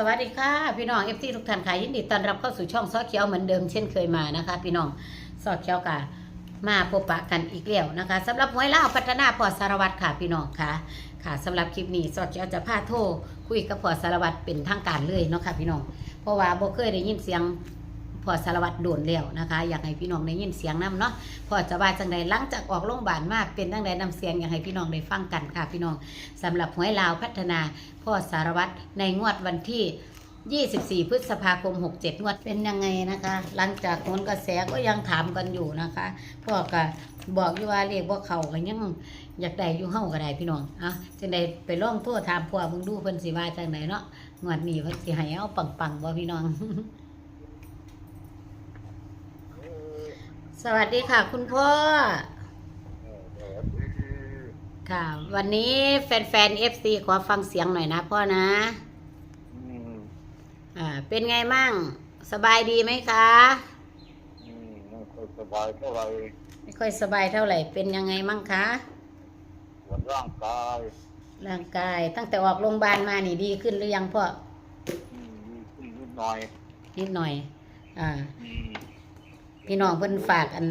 สวัสดีค่ะ พี่น้องเอฟซีทุกท่านค่ะยินดีต้อนรับเข้าสู่ช่องซอเขียวเหมือนเดิมเช่นเคยมานะคะ พี่น้องซอเขียวกะมาพบปะกันอีกแล้วนะคะสำหรับหวยเล่าวพัฒนาพอสารวัตรค่ะพี่น้องค่ะ ค่ะสำหรับคลิปนี้ซอเขียวจะพาโทรคุยกับพอสารวัตรเป็นทางการเลยเนาะค่ะพี่น้องเพราะว่าโบเคยได้ยินเสียง พอสารวัตรโดนแล้วนะคะ อยากให้พี่น้องได้ยินเสียงนํเนาะพอจะว่าจังใดหลังจากออกโรงพยาบาลมาเป็นจังใดนำเสียงอยากให้พี่น้องได้ฟังกันค่ะพี่น้องสำหรับหวยลาวพัฒนาพ่อสารวัตรในงวดวันที่24 พฤษภาคม 67 งวดเป็นยังไงนะคะ หลังจากโหนกระแสก็ยังถามกันอยู่นะคะพ่อก็บอกอยู่ว่าเรียกว่าเขาก็ยังอยากได้อยู่เฮ้าก็ได้พี่น้องอะจังไดไปลองโทรถามพ่อเบิ่งดูเพิ่นสิว่าจังไดเนาะงวดนี้เพิ่นสิให้เอาปังๆบ่พี่น้อง สวัสดีค่ะ คุณพ่อ ค่ะ วันนี้แฟนๆ FC ขอฟังเสียงหน่อยนะพ่อนะอืมอ่าเป็นไงมั่ง สบายดีไหมคะอืมไม่ค่อยสบายเท่าไหร่ไม่ค่อยสบายเท่าไหร่ เป็นยังไงมั่งคะส่วนร่างกายร่างกายตั้งแต่ออกโรงพยาบาลมานี่ดีขึ้นหรือยังพ่ออืมดีขึ้นนิดหน่อยนิดหน่อย อ่าอืม พี่น้องเพิ่นฝากอัน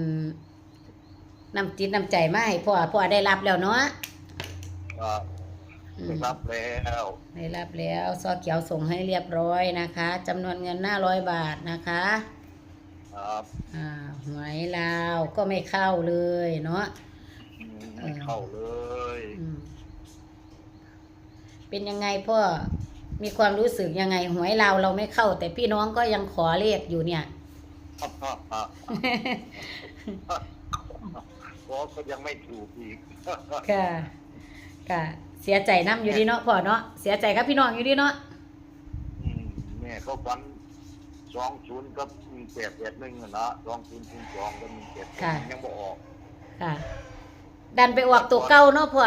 น้ำจิตน้ำใจมาให้พ่อพ่อได้รับแล้วเนาะก็อืได้มรับแล้วได้รับแล้วซอเขียวส่งให้เรียบร้อยนะคะจำนวนเงินห้าร้อยบาทนะคะครับอ่าหวยลาวก็ไม่เข้าเลยเนาะอืมไม่เข้าเลยอืมเป็นยังไงพ่อมีความรู้สึกยังไงหวยเราเราไม่เข้า แต่พี่น้องก็ยังขอเลขอยู่เนี่ย เพราะก็ยังไม่ถูกอีกค่ะค่ะเสียใจน้ำอยู่ดีเนาะพ่อเนาะเสียใจครับพี่น้องอยู่ดีเนาะอืมแม่เขาฟันสองศูนย์กับหนึ่งแปดแปดหนึ่งอะนะสองศูนย์ศูนย์สองกับหนึ่งแปดยังบ่ออก ค่ะ ดันไปออกตัวเก่าเนาะพ่อ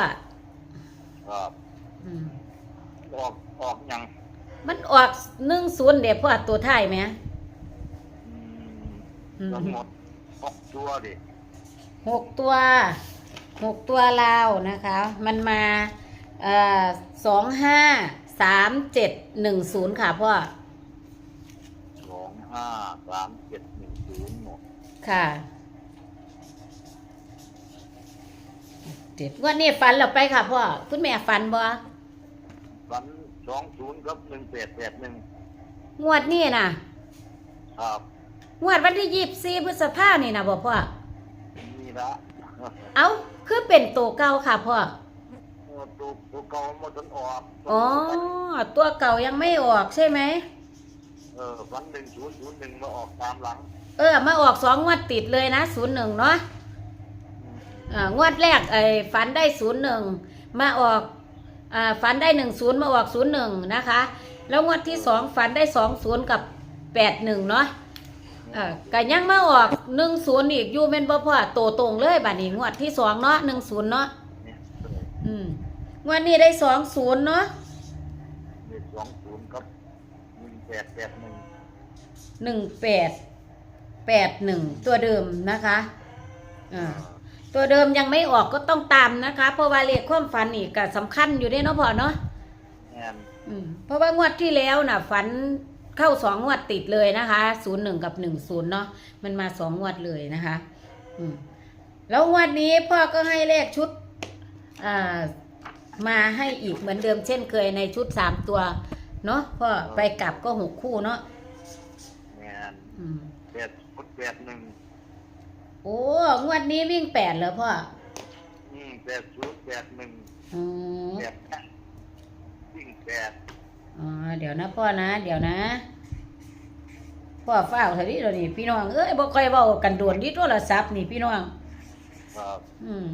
ครับอืมออกออกยัง มันออกหนึ่งศูนย์เดี๋ยวพ่อตัวท้ายไหมอืมอืม ทั้งหมดหกตัวดิหกตัวหกตัวลาวนะคะ มันมาเอ่อสองห้าสามเจ็ดหนึ่งศูนย์ค่ะพ่อสองห้าสามเจ็ดหนึ่งศูนย์หมดค่ะเจ็ดวันนี้ฝันเราไปค่ะพ่อคุณแม่ฝันบ่ฟันสองศูนย์กับหนึ่งแปดแปดหนึ่งงวดนี้น่ะครับ งวดวันที่ยี่สิบสี่พฤษภานี่นะบ่พ่อ นี่ละเอาคือเป็นตัวเก่าค่ะพ่อเออตัวตัวเก่าหมดจนออกอ๋อ ตัวเก่ายังไม่ออกใช่ไหม เออฟันหนึ่งศูนย์ศูนย์หนึ่งมาออกตามหลังเออ มาออกสองงวดติดเลยนะศูนย์หนึ่งเนาะอืมอ่างวดแรกไอ้ฝันได้ศูนย์หนึ่งมาออกอ่าฝันได้หนึ่งศูนย์มาออกศูนย์หนึ่งนะคะ แล้วงวดที่สองฝันได้สองศูนย์กับแปดหนึ่งเนาะ เออก็ยังมาออกหนึ่งศูนย์อีกอยู่เป็นบ่พ่อโตตรงเลยบัดนี้งวดที่สองเนาะหนึ่งศูนย์เนาะเนี่ยอืมงวดนี้ได้สองศูนย์เนาะเลขสองศูนย์กับหนึ่งแปดแปดหนึ่งหนึ่งแปดแปดหนึ่งตัวเดิมนะคะอ่าตัวเดิมยังไม่ออกก็ต้องตามนะคะ เพราะว่าเลขความฝันนี่ก็สำคัญอยู่เด้เนาะพ่อเนาะแอนอืมเพราะว่างวดที่แล้วน่ะฝัน เข้าสองงวดติดเลยนะคะศูนย์หนึ่งกับหนึ่งศูนย์เนาะมันมาสองงวดเลยนะคะอืมแล้วงวดนี้พ่อก็ให้เลขชุดอ่ามาให้อีกเหมือนเดิมเช่นเคยในชุดสามตัวเนาะพ่อไปกลับก็หกคู่เนาะแอนอืมแปดแปดหนึ่งโอ้งวดนี้วิ่งแปดเหรอพ่ออืมแปดศูนย์แปดหนึ่งอ๋อแปดแปดวิ่งแปด อ๋อเดี๋ยวนะพ่อนะ เดี๋ยวนะ พ่อเฝ้าเท่านี้เดี๋ยวนี้พี่น้องเอ้ยบ่ค่อยเว้ากันโดนที่โทรศัพท์นี่พี่น้อง ครับอืม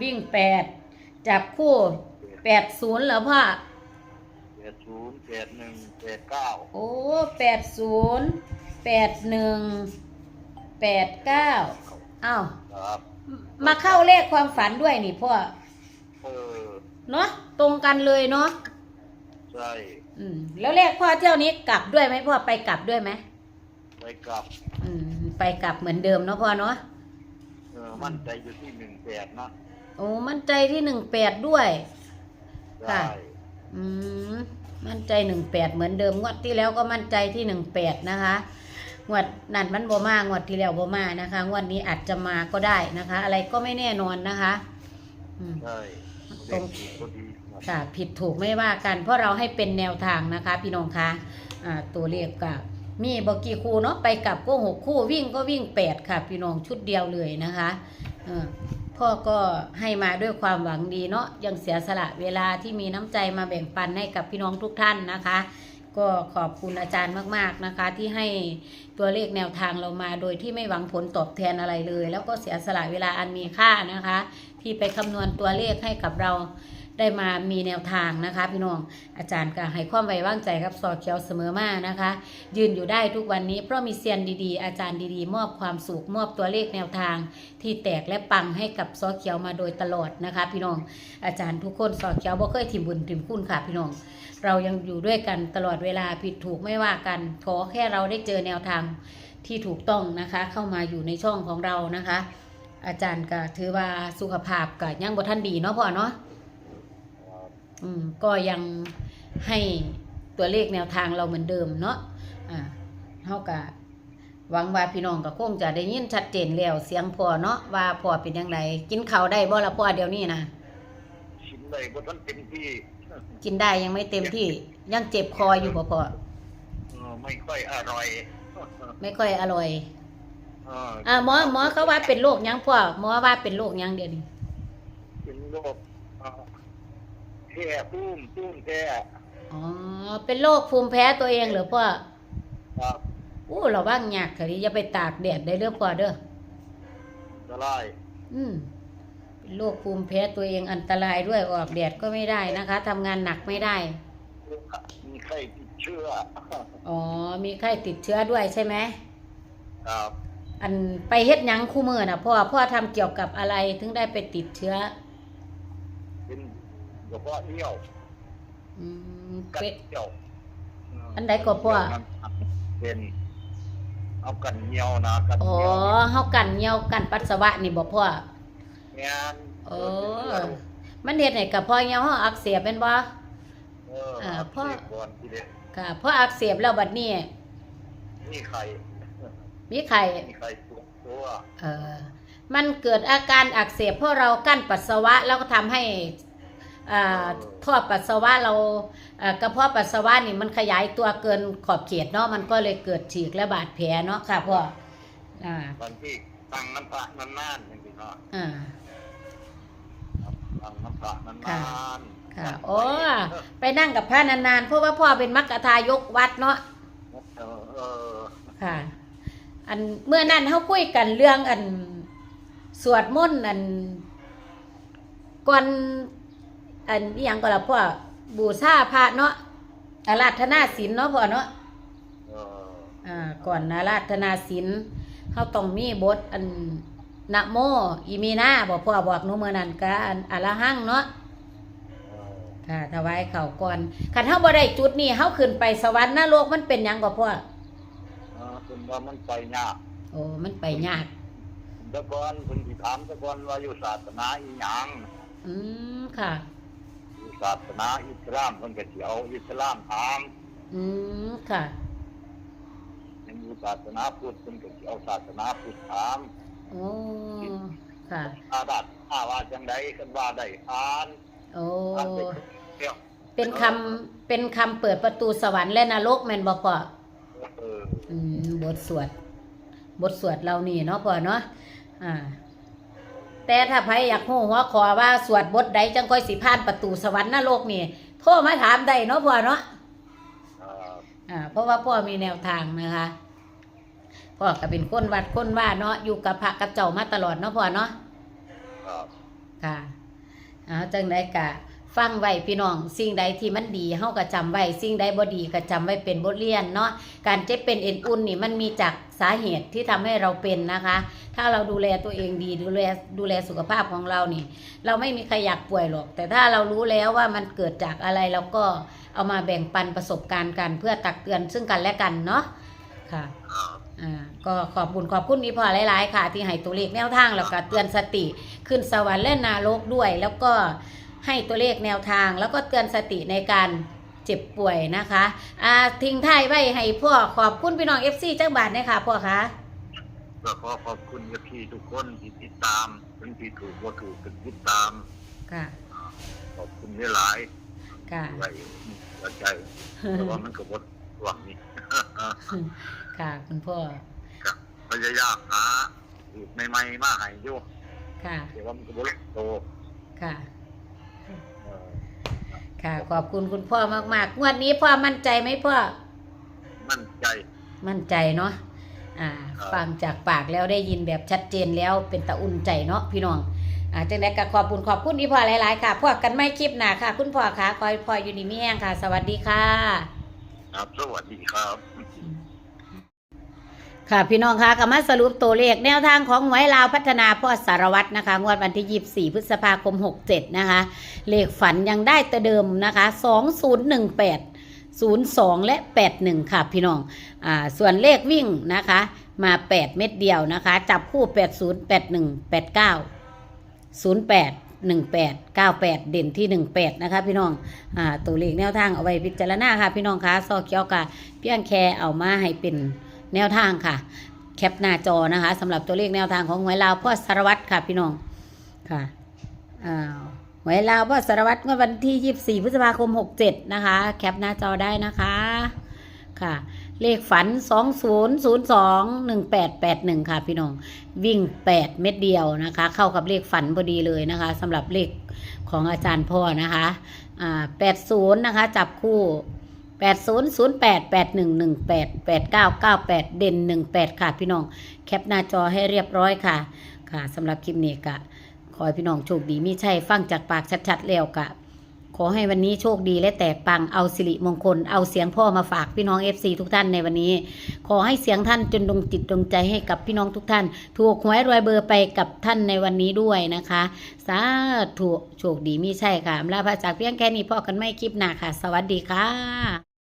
วิ่งแปดจับคู่แปดศูนย์เหรอพ่อแปดศูนย์แปดหนึ่งแปดเก้าโอ้แปดศูนย์แปดหนึ่งแปดเก้าอ้าวครับ มาเข้าเลขความฝันด้วยนี่พ่อเออ เนาะตรงกันเลยเนาะใช่ อืม แล้วเลขพ่อเที่ยวนี้กลับด้วยไหมพ่อไปกลับด้วยไหมไปกลับอืม ไปกลับเหมือนเดิมเนาะพ่อเนาะเออมั่นใจอยู่ที่หนึ่งแปดนะโอ้มั่นใจที่หนึ่งแปดด้วยได้อืม มั่นใจหนึ่งแปดเหมือนเดิมงวดที่แล้วก็มั่นใจที่หนึ่งแปดนะคะงวดนั่นมันบ่มางวดที่แล้วบ่มานะคะงวดนี้อาจจะมาก็ได้นะคะ อะไรก็ไม่แน่นอนนะคะ อืมใช่ตรงเด็กก็ดี ค่ะผิดถูกไม่ว่ากัน เพราะเราให้เป็นแนวทางนะคะ พี่น้องคะอ่าตัวเลขกับมีบกี่คู่เนาะไปกลับก็หกคู่วิ่งก็วิ่งแปดค่ะ พี่น้องชุดเดียวเลยนะคะพ่อก็ให้มาด้วยความหวังดีเนาะยังเสียสละเวลาที่มีน้ำใจมาแบ่งปันให้กับพี่น้องทุกท่านนะคะ ก็ขอบคุณอาจารย์มากๆนะคะ ที่ให้ตัวเลขแนวทางเรามาโดยที่ไม่หวังผลตอบแทนอะไรเลย แล้วก็เสียสละเวลาอันมีค่านะคะ ที่ไปคำนวณตัวเลขให้กับเรา ได้มามีแนวทางนะคะ พี่น้องอาจารย์ก็ให้ความไว้วางใจกับสอเขียวเสมอมานะคะ ยืนอยู่ได้ทุกวันนี้ เพราะมีเซียนดีๆ อาจารย์ดีๆ มอบความสุขมอบตัวเลขแนวทาง ที่แตกและปังให้กับสอเขียวมาโดยตลอดนะคะ พี่น้องอาจารย์ทุกคนสอเขียวบ่เคยถิ่มบุญถิ่มคุณค่ะพี่น้องเรายังอยู่ด้วยกันตลอดเวลาผิดถูกไม่ว่ากัน ขอแค่เราได้เจอแนวทางที่ถูกต้องนะคะ เข้ามาอยู่ในช่องของเรานะคะ อาจารย์ก็ถือว่าสุขภาพก็ยังบ่ทันดีเนาะพ่อเนาะ อืมก็ยังให้ตัวเลขแนวทางเราเหมือนเดิมเนาะอ่าเฮาก็หวังว่าพี่น้องก็คงจะได้ยินชัดเจนแล้วเสียงพ่อเนาะว่าพ่อเป็นจังไดกินข้าวได้บ่ล่ะพ่อเดี๋ยวนี้นะชิมได้บ่ทันเต็มที่กินได้ยังไม่เต็มที่ ยังเจ็บคออยู่บ่พ่อเออไม่ค่อยอร่อย ไม่ค่อยอร่อยเอออ่าหมอหมอเขาว่าเป็นโรคหยังพ่อหมอว่าเป็นโรคหยังเดี๋ยวนี้เป็นโรคเอ่อ แพ้ปุ้มปุ้มแพ้อ๋อ เป็นโรคภูมิแพ้ตัวเองเหรอพ่อครับอู้ระวังยากค่ะดิอย่าไปตากแดดได้เด้อพ่อเด้อจะไล่อืมเป็นโรคภูมิแพ้ตัวเองอันตรายด้วยออกแดดก็ไม่ได้นะคะทำงานหนักไม่ได้ มีไข้ติดเชื้ออ๋อ มีไข้ติดเชื้อด้วยใช่ไหม ครับอันไปเฮ็ดหยังคู่มือนะพ่อ พ่อทำเกี่ยวกับอะไรถึงได้ไปติดเชื้อเป็น กระเพาะเยี่ยวอืมกัดเป็นเยี่ยวอันใดก็พ่อ เป็นเอากันเยี่ยวนะกันอ๋อเยี่ยวเฮากันเหยียวกันปัสสาวะนี่บ่พ่องานโอ้ มันเฮ็ดให้กระเพาะเหยียวเฮาอักเสบเป็นบ่ เอออ่าพ่อเสพก่อนทีเดียวค่ะเพราะอักเสบแล้วบัดนี้ นี่ไข่มีไข้มีไข่ตัวตัวเออมันเกิดอาการอักเสบเพราะเรากั้นปัสสาวะแล้วก็ทำให้อ่า ท่อปัสสาวะเราเอ่อกระเพาะปัสสาวะนี่มันขยายตัวเกินขอบเขตเนาะมันก็เลยเกิดฉีกและบาดแผลเนาะค่ะพ่ออ่าบางที่ตั้งน้ำพระนานๆอย่างนี้เนาะอ่าตั้งน้ำพระนานค่ะๆค่ะโอ้ไปนั่งกับพระนานๆเพราะว่าพ่อเป็นมัคคทายกวัดเนาะเออเออค่ะ อันเมื่อนั้นเขาคุยกันเรื่องอันสวดมนต์อันก่อน อันอหยังก็ละพ่อบูชาพระเนาะอาราธนาศีลเนาะพ่อเนาะเอออ่าก่อนอาราธนาศีลเขาต้องมีบทอันนะโมอีมีนาบอกพ่อบอกหนูเมื่อนั้นก็อันอะละหังเนาะเออค่ะถวายเขาวก่อนคันเฮาบ่ได้จุดนี้เฮาขึ้นไปสวรรค์นรกมันเป็นหยังก็พ่อเออคุณว่ามันไปยากโอ้มันไปยากแตะกอนคุณที่ถามแตะกอนว่าอยู่ศาสนาอีหยังอืมค่ะอยู่ ศาสนาอิสลามเพิ่นก็สิเอาอิสลามถามอืมค่ะยังอยู่ศาสนาพุทธเพิ่นก็สิเอาศาสนาพุทธถามโอ้ค่ะอาบัติอาว่าจังไดกันว่าได้อ่านโอ้อ่านไปเที่ยวเป็นคำเป็นคำเปิดประตูสวรรค์และนรกแม่นบ่พ่อเอออืมบทสวด บทสวดเรานี่เนาะพ่อเนาะอ่า แต่ถ้าใครอยากฮู้หัวขอว่าสวดบทใดจังค่อยสิผ่านประตูสวรรค์นรกนี่โทรมาถามได้เนาะพ่อเนาะเอออ่าเพราะว่าพ่อมีแนวทางนะคะพ่อก็เป็นคนวัดคนว่าเนาะอยู่กับพระกับเจ้ามาตลอดเนาะพ่อเนาะครับค่ะเอาจังไดกะ ฟังไว้พี่น้อง สิ่งใดที่มันดีเฮาก็จำไว้สิ่งใดบ่ดีก็จำไว้เป็นบทเรียนเนาะการเจ็บเป็นเอ็นอุ่นนี่มันมีจากสาเหตุที่ทำให้เราเป็นนะคะ ถ้าเราดูแลตัวเองดีดูแลดูแลสุขภาพของเรานี่ เราไม่มีใครอยากป่วยหรอก แต่ถ้าเรารู้แล้วว่ามันเกิดจากอะไรเราก็เอามาแบ่งปันประสบการณ์กันเพื่อตักเตือนซึ่งกันและกันเนาะค่ะอ่าก็ขอบคุณขอบคุณอีพอหลาย ๆ ค่ะ ที่ให้ตัวเลขแนวทางแล้วก็เตือนสติ ขึ้นสวรรค์และนรกด้วยแล้วก็ ให้ตัวเลขแนวทาง แล้วก็เตือนสติในการเจ็บป่วยนะคะอ่าทิ้งท้ายไว้ให้พ่อขอบคุณพี่น้อง FC จักบาทนะคะพ่อคะ ก็ขอขอบคุณกับพี่ทุกคนที่ติดตามถึงที่ถูกว่าถูกถึงติดตาม ค่ะ ขอบคุณหลายค่ะ ๆไว้หัวใจแต่ว่ามันก็บดหวังนี่ ค่ะคุณพ่อครับพยายามหาสูตรใหม่ๆมาให้อยู่ค่ะแต่ว่ามันก็บดโต ค่ะเออ ค่ะ ขอบคุณคุณพ่อมากๆงวดนี้พ่อมั่นใจไหมพ่อ มั่นใจ มั่นใจเนาะอ่า ครับ ฟังจากปากแล้วได้ยินแบบชัดเจนแล้วเป็นตะอุ่นใจเนาะพี่น้อง อ่าจังไดก็ขอบคุณขอบคุณที่พ่อหลายๆค่ะ พวกกันไม่คลิปหนาค่ะ คุณพ่อค่ะคอยพ่ออยู่นี่มีแห้งค่ะ สวัสดีค่ะ ครับ สวัสดีครับ ค่ะพี่น้องคะก็มาสรุปตัวเลขแนวทางของหวยลาวพัฒนาพ่อสารวัตรนะคะงวดวันที่ 24 พฤษภาคม 67 นะคะ เลขฝันยังได้แต่เดิมนะคะ 2018 02 และ 81 ค่ะพี่น้องอ่าส่วนเลขวิ่งนะคะ มา 8 เม็ดเดียวนะคะ จับคู่ 80 81 89 08 18 98 เด่นที่ 18 นะคะพี่น้องอ่าตัวเลขแนวทางเอาไว้พิจารณาค่ะพี่น้องคะซอเกียวกะเพียงแค่เอามาให้เป็น แนวทางค่ะ แคปหน้าจอนะคะสำหรับตัวเลขแนวทางของหวยลาวพ่อสารวัตรค่ะพี่น้องค่ะอ้าวหวยลาวพ่อสารวัตรเมื่อวันที่ 24 พฤษภาคม 67 นะคะ แคปหน้าจอได้นะคะค่ะ เลขฝัน 20021881 ค่ะพี่น้อง วิ่ง 8 เม็ดเดียวนะคะ เข้ากับเลขฝันพอดีเลยนะคะสำหรับเลขของอาจารย์พ่อนะคะอ่า80 นะคะ จับคู่ 80 08 81 18 89 98 เด่น 18 ค่ะพี่น้อง แคปหน้าจอให้เรียบร้อยค่ะ ค่ะสำหรับคลิปนี้กะขอให้พี่น้องโชคดีมีชัยฟังจากปากชัดๆแล้วกะขอให้วันนี้โชคดีและแตกปังเอาสิริมงคล เอาเสียงพ่อมาฝากพี่น้อง FC ทุกท่านในวันนี้ ขอให้เสียงท่านจนดงจิตดงใจให้กับพี่น้องทุกท่าน ถูกหวยรวยเบอร์ไปกับท่านในวันนี้ด้วยนะคะ สาธุโชคดีมีชัยค่ะลาพระจากเพียงแค่นี้พ่อกันไม่คลิปหน้าค่ะ สวัสดีค่ะ